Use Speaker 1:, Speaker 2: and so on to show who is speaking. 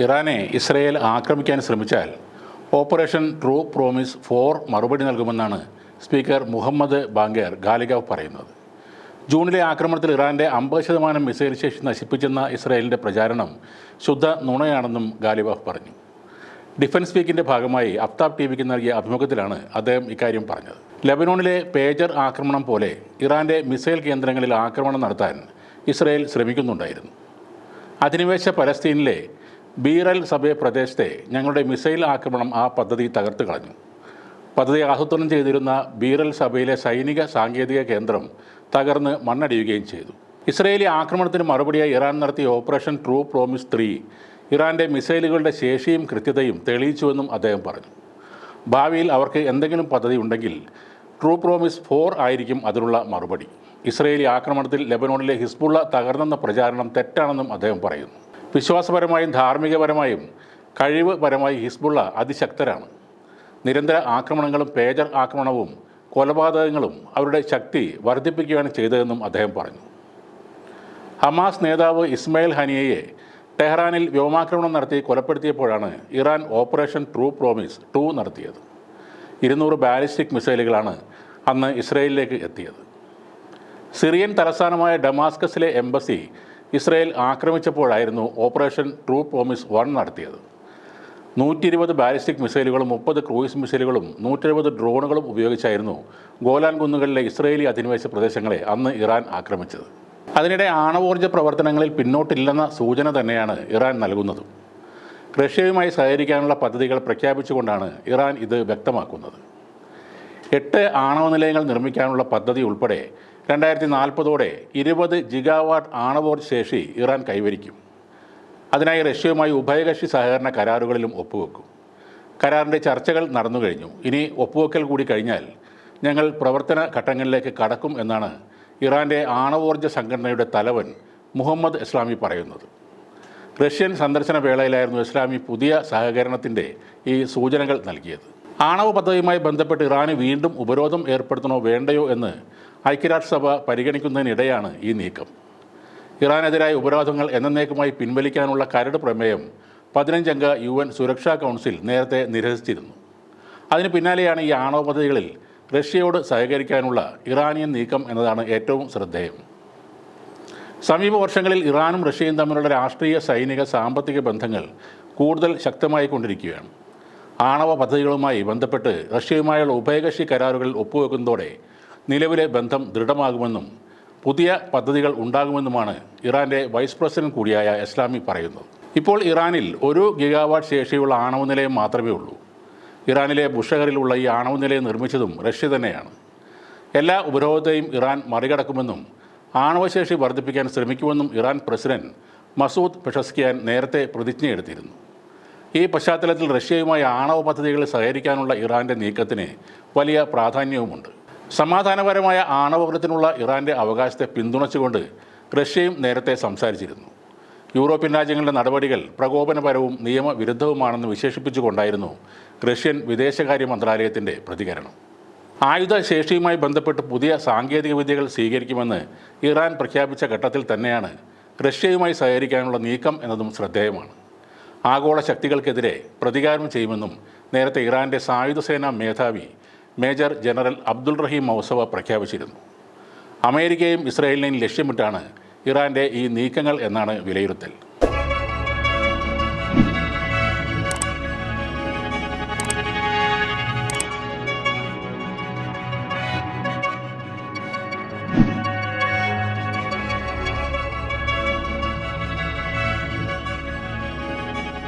Speaker 1: ഇറാനെ ഇസ്രയേൽ ആക്രമിക്കാൻ ശ്രമിച്ചാൽ ഓപ്പറേഷൻ ട്രൂ പ്രോമിസ് ഫോർ മറുപടി നൽകുമെന്നാണ് സ്പീക്കർ മുഹമ്മദ് ബാങ്കേർ ഗാലിഗാവ് പറയുന്നത്. ജൂണിലെ ആക്രമണത്തിൽ ഇറാന്റെ അമ്പത് ശതമാനം മിസൈൽ ശേഷി നശിപ്പിച്ചെന്ന ഇസ്രായേലിന്റെ പ്രചാരണം ശുദ്ധ നുണയാണെന്നും ഗാലിബാഫ് പറഞ്ഞു. ഡിഫൻസ് വീക്കിന്റെ ഭാഗമായി അഫ്താബ് ടി വിക്ക് നൽകിയ അഭിമുഖത്തിലാണ് അദ്ദേഹം ഇക്കാര്യം പറഞ്ഞത്. ലെബനോണിലെ പേജർ ആക്രമണം പോലെ ഇറാന്റെ മിസൈൽ കേന്ദ്രങ്ങളിൽ ആക്രമണം നടത്താൻ ഇസ്രായേൽ ശ്രമിക്കുന്നുണ്ടായിരുന്നു. അധിനിവേശ പലസ്തീനിലെ ബീറൽ സബെ പ്രദേശത്തെ ഞങ്ങളുടെ മിസൈൽ ആക്രമണം ആ പദ്ധതി തകർത്ത് കളഞ്ഞു. പദ്ധതി ആസൂത്രണം ചെയ്തിരുന്ന ബീറൽ സഭയിലെ സൈനിക സാങ്കേതിക കേന്ദ്രം തകർന്ന് മണ്ണടിയുകയും ചെയ്തു. ഇസ്രയേലി ആക്രമണത്തിന് മറുപടിയായി ഇറാൻ നടത്തിയ ഓപ്പറേഷൻ ട്രൂ പ്രോമിസ് ത്രീ ഇറാന്റെ മിസൈലുകളുടെ ശേഷിയും കൃത്യതയും തെളിയിച്ചുവെന്നും അദ്ദേഹം പറഞ്ഞു. ഭാവിയിൽ അവർക്ക് എന്തെങ്കിലും പദ്ധതി ഉണ്ടെങ്കിൽ ട്രൂ പ്രോമിസ് ഫോർ ആയിരിക്കും അതിനുള്ള മറുപടി. ഇസ്രയേലി ആക്രമണത്തിൽ ലെബനോണിലെ ഹിസ്ബുള്ള തകർന്നെന്ന പ്രചാരണം തെറ്റാണെന്നും അദ്ദേഹം പറയുന്നു. വിശ്വാസപരമായും ധാർമ്മികപരമായും കഴിവ് പരമായും ഹിസ്ബുള്ള അതിശക്തരാണ്. നിരന്തര ആക്രമണങ്ങളും പേജർ ആക്രമണവും കൊലപാതകങ്ങളും അവരുടെ ശക്തി വർദ്ധിപ്പിക്കുകയാണ് ചെയ്തതെന്നും അദ്ദേഹം പറഞ്ഞു. ഹമാസ് നേതാവ് ഇസ്മയിൽ ഹനിയയെ ടെഹ്റാനിൽ വ്യോമാക്രമണം നടത്തി കൊലപ്പെടുത്തിയപ്പോഴാണ് Iran operation True Promise two നടത്തിയത്. ഇരുന്നൂറ് ബാലിസ്റ്റിക് മിസൈലുകളാണ് അന്ന് ഇസ്രയേലിലേക്ക് എത്തിയത്. സിറിയൻ തലസ്ഥാനമായ ഡമാസ്കസിലെ എംബസി ഇസ്രയേൽ ആക്രമിച്ചപ്പോഴായിരുന്നു ഓപ്പറേഷൻ ട്രൂ പ്രോമിസ് വൺ നടത്തിയത്. നൂറ്റി ഇരുപത് ബാലിസ്റ്റിക് മിസൈലുകളും മുപ്പത് ക്രൂയിസ് മിസൈലുകളും നൂറ്റെഴുപത് ഡ്രോണുകളും ഉപയോഗിച്ചായിരുന്നു ഗോലാൻ കുന്നുകളിലെ ഇസ്രയേലി അധിനിവേശ പ്രദേശങ്ങളെ അന്ന് ഇറാൻ ആക്രമിച്ചത്. അതിനിടെ ആണവോർജ പ്രവർത്തനങ്ങളിൽ പിന്നോട്ടില്ലെന്ന സൂചന തന്നെയാണ് ഇറാൻ നൽകുന്നത്. റഷ്യയുമായി സഹകരിക്കാനുള്ള പദ്ധതികൾ പ്രഖ്യാപിച്ചുകൊണ്ടാണ് ഇറാൻ ഇത് വ്യക്തമാക്കുന്നത്. എട്ട് ആണവ നിലയങ്ങൾ നിർമ്മിക്കാനുള്ള പദ്ധതി ഉൾപ്പെടെ രണ്ടായിരത്തി നാൽപ്പതോടെ ഇരുപത് ജിഗാവാട്ട് ആണവോർ ശേഷി ഇറാൻ കൈവരിക്കും. അതിനായി റഷ്യയുമായി ഉഭയകക്ഷി സഹകരണ കരാറുകളിലും ഒപ്പുവെക്കും. കരാറിന്റെ ചർച്ചകൾ നടന്നു കഴിഞ്ഞു. ഇനി ഒപ്പുവെക്കൽ കൂടി കഴിഞ്ഞാൽ ഞങ്ങൾ പ്രവർത്തന ഘട്ടങ്ങളിലേക്ക് കടക്കും എന്നാണ് ഇറാന്റെ ആണവോർജ സംഘടനയുടെ തലവൻ മുഹമ്മദ് ഇസ്ലാമി പറയുന്നത്. റഷ്യൻ സന്ദർശന വേളയിലായിരുന്നു ഇസ്ലാമി പുതിയ സഹകരണത്തിന്റെ ഈ സൂചനകൾ നൽകിയത്. ആണവ പദ്ധതിയുമായി ബന്ധപ്പെട്ട് ഇറാന് വീണ്ടും ഉപരോധം ഏർപ്പെടുത്തണോ വേണ്ടയോ എന്ന് ഐക്യരാഷ്ട്രസഭ പരിഗണിക്കുന്നതിനിടെയാണ് ഈ നീക്കം. ഇറാനെതിരായ ഉപരോധങ്ങൾ എന്നേക്കുമായി പിൻവലിക്കാനുള്ള കരട് പ്രമേയം പതിനഞ്ചംഗ യു എൻ സുരക്ഷാ കൗൺസിൽ നേരത്തെ നിരസിച്ചിരുന്നു. അതിന് പിന്നാലെയാണ് ഈ ആണവ പദ്ധതികളിൽ റഷ്യയോട് സഹകരിക്കാനുള്ള ഇറാനിയൻ നീക്കം എന്നതാണ് ഏറ്റവും ശ്രദ്ധേയം. സമീപ വർഷങ്ങളിൽ ഇറാനും റഷ്യയും തമ്മിലുള്ള രാഷ്ട്രീയ സൈനിക സാമ്പത്തിക ബന്ധങ്ങൾ കൂടുതൽ ശക്തമായി കൊണ്ടിരിക്കുകയാണ്. ആണവ പദ്ധതികളുമായി ബന്ധപ്പെട്ട് റഷ്യയുമായുള്ള ഉഭയകക്ഷി കരാറുകളിൽ ഒപ്പുവെക്കുന്നതോടെ നിലവിലെ ബന്ധം ദൃഢമാകുമെന്നും പുതിയ പദ്ധതികൾ ഉണ്ടാകുമെന്നുമാണ് ഇറാന്റെ വൈസ് പ്രസിഡന്റ് കൂടിയായ ഇസ്ലാമി പറയുന്നത്. ഇപ്പോൾ ഇറാനിൽ ഒരു ഗിഗാവാട്ട് ശേഷിയുള്ള ആണവ നിലയം മാത്രമേ ഉള്ളൂ. ഇറാനിലെ ബുഷഹറിലുള്ള ഈ ആണവ നിലയം നിർമ്മിച്ചതും റഷ്യ തന്നെയാണ്. എല്ലാ ഉപരോധത്തെയും ഇറാൻ മറികടക്കുമെന്നും ആണവശേഷി വർദ്ധിപ്പിക്കാൻ ശ്രമിക്കുമെന്നും ഇറാൻ പ്രസിഡന്റ് മസൂദ് പെഷസ്കിയാൻ നേരത്തെ പ്രതിജ്ഞയെടുത്തിരുന്നു. ഈ പശ്ചാത്തലത്തിൽ റഷ്യയുമായി ആണവ പദ്ധതികളിൽ സഹകരിക്കാനുള്ള ഇറാന്റെ നീക്കത്തിന് വലിയ പ്രാധാന്യവുമുണ്ട്. സമാധാനപരമായ ആണവകൃത്തിനുള്ള ഇറാന്റെ അവകാശത്തെ പിന്തുണച്ചുകൊണ്ട് റഷ്യയും നേരത്തെ സംസാരിച്ചിരുന്നു. യൂറോപ്യൻ രാജ്യങ്ങളുടെ നടപടികൾ പ്രകോപനപരവും നിയമവിരുദ്ധവുമാണെന്ന് വിശേഷിപ്പിച്ചുകൊണ്ടായിരുന്നു റഷ്യൻ വിദേശകാര്യ മന്ത്രാലയത്തിന്റെ പ്രതികരണം. ആയുധ ശേഷിയുമായി ബന്ധപ്പെട്ട് പുതിയ സാങ്കേതിക വിദ്യകൾ സ്വീകരിക്കുമെന്ന് ഇറാൻ പ്രഖ്യാപിച്ച ഘട്ടത്തിൽ തന്നെയാണ് റഷ്യയുമായി സഹകരിക്കാനുള്ള നീക്കം എന്നതും ശ്രദ്ധേയമാണ്. ആഗോള ശക്തികൾക്കെതിരെ പ്രതികാരം ചെയ്യുമെന്നും നേരത്തെ ഇറാന്റെ സായുധസേനാ മേധാവി major general Abdul Rahim Mousavi പ്രഖ്യാപിച്ചിരുന്നു. അമേരിക്കയും ഇസ്രായേലിനെയും ലക്ഷ്യമിട്ടാണ് ഇറാന്റെ ഈ നീക്കങ്ങൾ എന്നാണ് വിലയിരുത്തൽ.